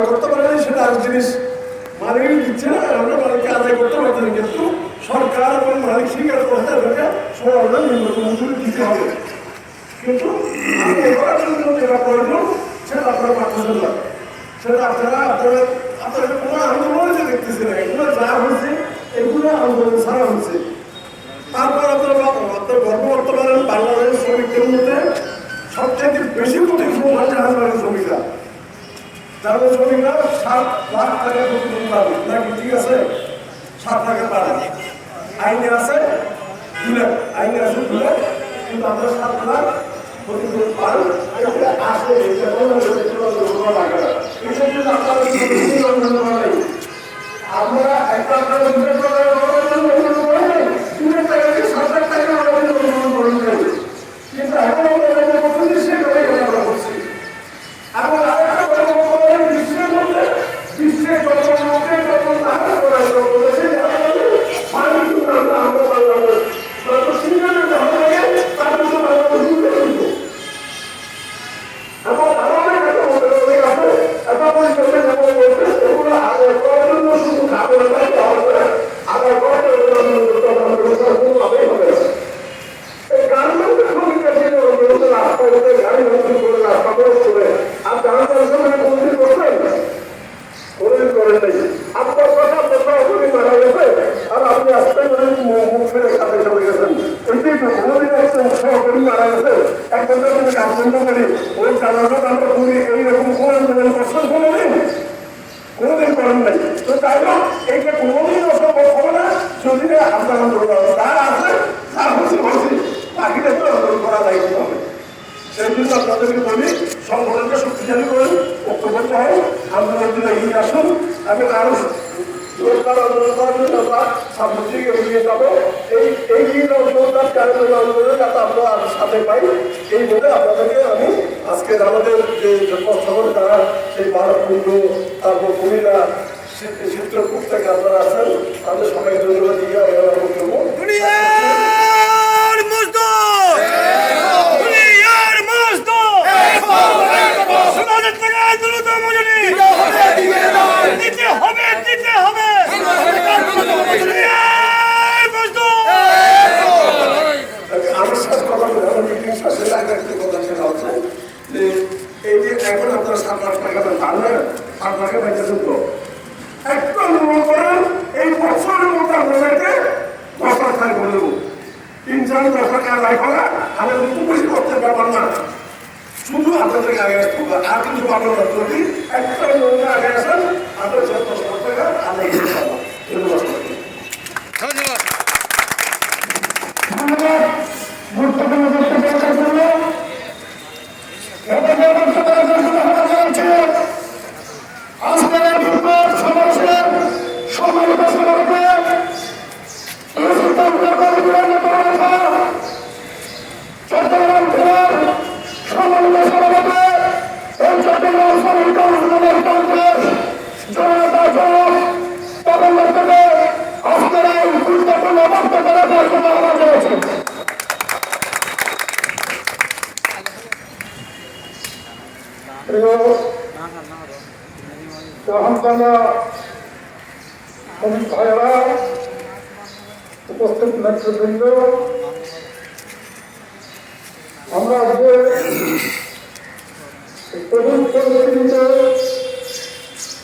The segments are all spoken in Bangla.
করতে পারেনি সেটা আর জিনিস মালিক দিচ্ছে না আমরা মালিককে আদায় করতে পারতেন কিন্তু সরকার এবং মালিক স্বীকার করতে তাদেরকে সমাধান নিম্নতম মজুরি দিতে হবে। কিন্তু যেটা প্রয়োজন সেটা আপনারা পাচ্ছেন না। সেটা আপনারা আপনারা আপনারা কোনো আন্দোলনে যে দেখতেছি না, এগুলো যা হয়েছে, এগুলো আন্দোলন ছাড়া হয়েছে। তারপর আপনারা আপনার গর্ব করতে পারেন বাংলাদেশ শ্রমিকদের মধ্যে সবচেয়ে বেশি জাহাজ শ্রমিকরা। যারা শ্রমিকরা সাত লাখ টাকা প্রতিদিন পাবে নাকি ঠিক আছে সাত টাকা পাবে আইনে আছে দু লাখ আইনে আছে দু লাখ কিন্তু আমরা সাত লাখ প্রতিদিন পাই এটা আসে এটা আমরা একটা। কিন্তু এখন আমরা প্রতিদিন একজন যদি গার্মেন্ট করি ওই জানানো আমরা করি এইরকম কোন আন্দোলন করছেন কোনোদিন? কোনোদিন করেন নাই। তো তাই হোক এইটা কোনোদিন অসম্ভব হবে না, যদি আপনার আন্দোলন। যা আছে তা হচ্ছে হচ্ছে বাকিটা তো আন্দোলন করা দায়িত্ব হবে সেই জন্য আপনাদেরকে বলি, সংগঠনকে জোরদার আন্দোলন করার জন্য আমরা সামনের দিকে এগিয়ে যাব এই এই জোরদার কারণে আন্দোলনে যাতে আমরা আর সাথে পাই এই বলে আপনাদেরকে আমি আজকে আমাদের যে উপস্থাপন তারা সেই বারকুণ্ড, তারপর কুমিল্লা চিত্রকূট থেকে আপনারা আছেন। তাদের সবাই ধন্যবাদ দিয়ে আমি আমার দুনিয়ার মজদুর দুনিয়ার মজদুর সমাজের থেকে দ্রুত মজুরি দিতে হবে দিতে হবে দুনিয়ার মজদুর আমার সাথে কথা বলে আমার মিটিং শেষে আগে একটা কথা সেটা হচ্ছে যে এই যে এখন আপনারা সাত লাখ টাকা পান না সাত লাখে পাইতেছেন তো একটা অনুভব করেন এই বছরের মধ্যে আপনাদেরকে দশ লাখ টাকা করে দেবো তিন চার দশ লাখ টাকা লাইফ হবে আমাদের খুব বেশি করতে ব্যাপার না শুধু আপনাদেরকে আগে আসতে হবে আর কিছু পাবেন না যদি একটা লোক আগে আসেন আপনার চার দশ লাখ টাকা আদায় করতে পারবেন ধন্যবাদ সবাইকে। ধন্যবাদ ধন্যবাদ গুরুত্বপূর্ণ বক্তব্য রাখার জন্য এবার যে বক্তব্য রাখার জন্য হাত রয়েছে আজকের এই বিপ্লব সমাবেশের সম্মানিত সভাপতি ইসলাম কর্মীরা নেতা চট্টগ্রাম জেলার সম্মানিত সভাপতি এই চট্টগ্রাম শ্রমিক কর্মসূচির কংগ্রেস জনতা জনক তখন থেকে আজকের এই গুরুত্বপূর্ণ বক্তব্য রাখার জন্য আমার রয়েছে প্রিয় গ্রহণকালা শ্রমিক ভাইয়েরা উপস্থিত নেতৃবৃন্দ আমরা আজকে প্রবৃত্ত পৃথিবীতে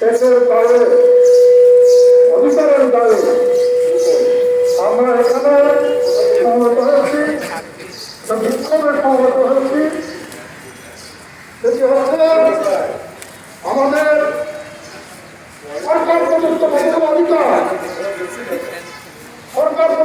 দেশের দায়ে অধিকারের দায়ে আমরা এখানে সমবেত হয়েছি বিক্ষোভে আমাদের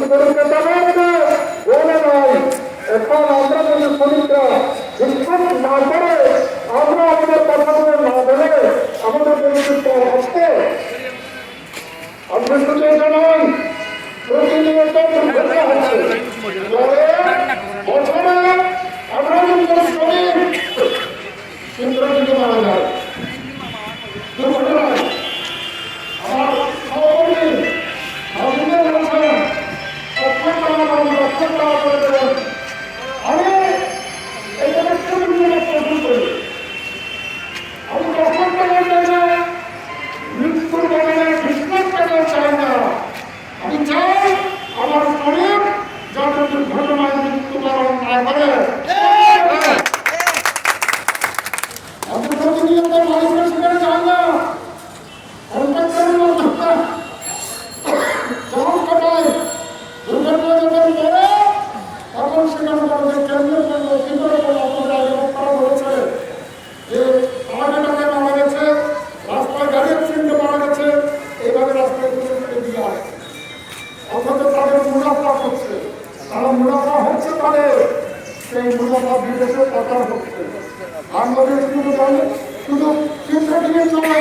কলকাতা তখন সেখানে তাদের কেন্দ্র করল কেন্দ্র করল আপনারা এবং তারা বলেছে যে আমাদের টাকা মারা গেছে রাস্তায় গাড়ি অ্যাক্সিডেন্টে মারা গেছে এইভাবে রাস্তায়গুলো ফেলে দিয়ে আসছে অথচ তাদের মুনাফা হচ্ছে তারা মুনাফা হচ্ছে তাদের সেই মুনাফা বিদেশে পাচার হচ্ছে বাংলাদেশ শুধু জানে শুধু চিন্তা নিয়ে চলে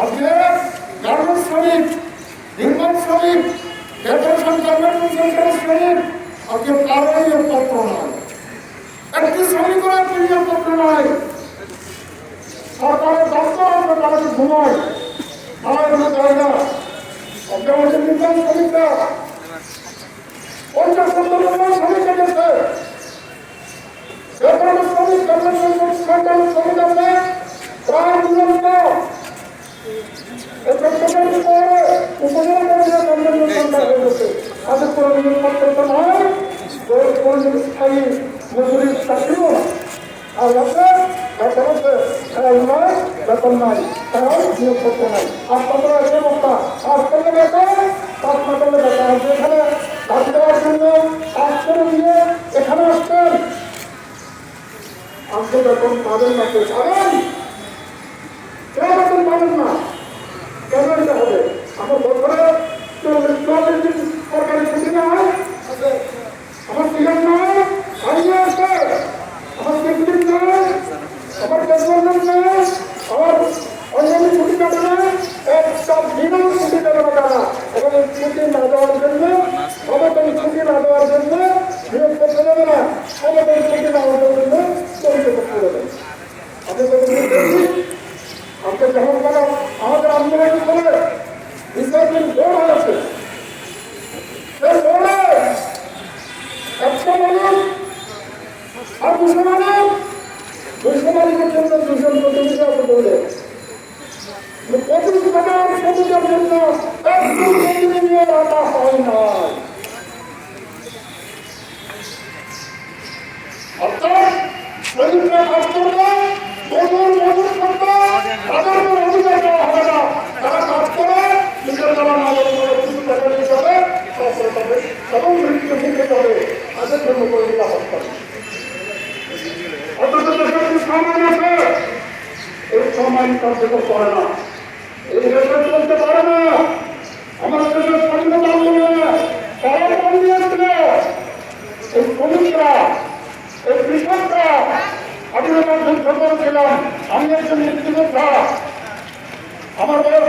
আজকে গার্মেন্টস শ্রমিক নির্মাণ শ্রমিক ডেকোরেশন গার্মেন্টস সেন্টারের শ্রমিক আজকে কারোই পত্র নয়। একটি শ্রমিকের একটি নিয়োগপত্র নয়। সরকারের দপ্তর আমরা তাদেরকে ঘুমাই। আমার কোনো দেয় না। হচ্ছে নির্মাণ শ্রমিকরা পঞ্চাশ সত্তর জন শ্রমিক শ্রমিক আছে প্রায় তাদের কোনো নিয়োগপত্র তো নয় কোনো স্থায়ী মজুরির চাকরিও না আর বেতন আছে সারাই নয় বেতন নাই হাসপাতালে আছে বক্তা বেতন হাসপাতালে বেতন আছে এখানে কাজ দেওয়ার জন্য হাসপাতালে দিয়ে এখানে আসছেন আপনি বেতন পাবেন না কেউ পাবেন কেউ বেতন পাবেন না কেন এটা হবে আমার বছরে চল্লিশ দিন সরকারি ছুটি না হয় আমার টিকিট নয় হারিয়ে আছে আমার টিকিট নয় আমার পেট্রোল নয় আমার অন্যান্য ছুটি কাটে না একটা দিনও ছুটি দেবে না তারা এবং এই ছুটি না দেওয়ার জন্য সমাতন ছুটি না দেওয়ার জন্য নিয়োগ করতে দেবে না সমাতন ছুটি না দেওয়ার জন্য চলতে করতে দেবে আপনি তো দেখছি আমরা যখন বলো আমাদের আন্দোলন করে রিসাইক্লিং বোর্ড হয়েছে সেই বোর্ডে একটা মানুষ আর দুশো মানুষ দুশো মানুষের জন্য দুজন প্রতিনিধি আছে বোর্ডে পঁচিশ হাজার শ্রমিকের জন্য একজন প্রতিনিধি রাখা হয় না অর্থাৎ শ্রমিকরা কাজ করবে মজুর মজুর করবে তাদের কোনো অধিকার দেওয়া হবে না তারা কাজ করে নিজের দ্বারা না করে কিছু টাকা নিয়ে যাবে তারপরে তাদের এবং মৃত্যু মুখে যাবে তাদের জন্য কোনো নিরাপত্তা নেই। অথচ সামান আছে। এই সম্মান কার্যকর করে না। এই দেশে চলতে পারে না। আমার দেশের স্বাধীনতা আন্দোলনে তারা প্রাণ দিয়েছিল এই শ্রমিকরা এই কৃষকরা স্বাধীনতার যুদ্ধ করেছিলাম আমি একজন মুক্তিযোদ্ধা আমার বয়স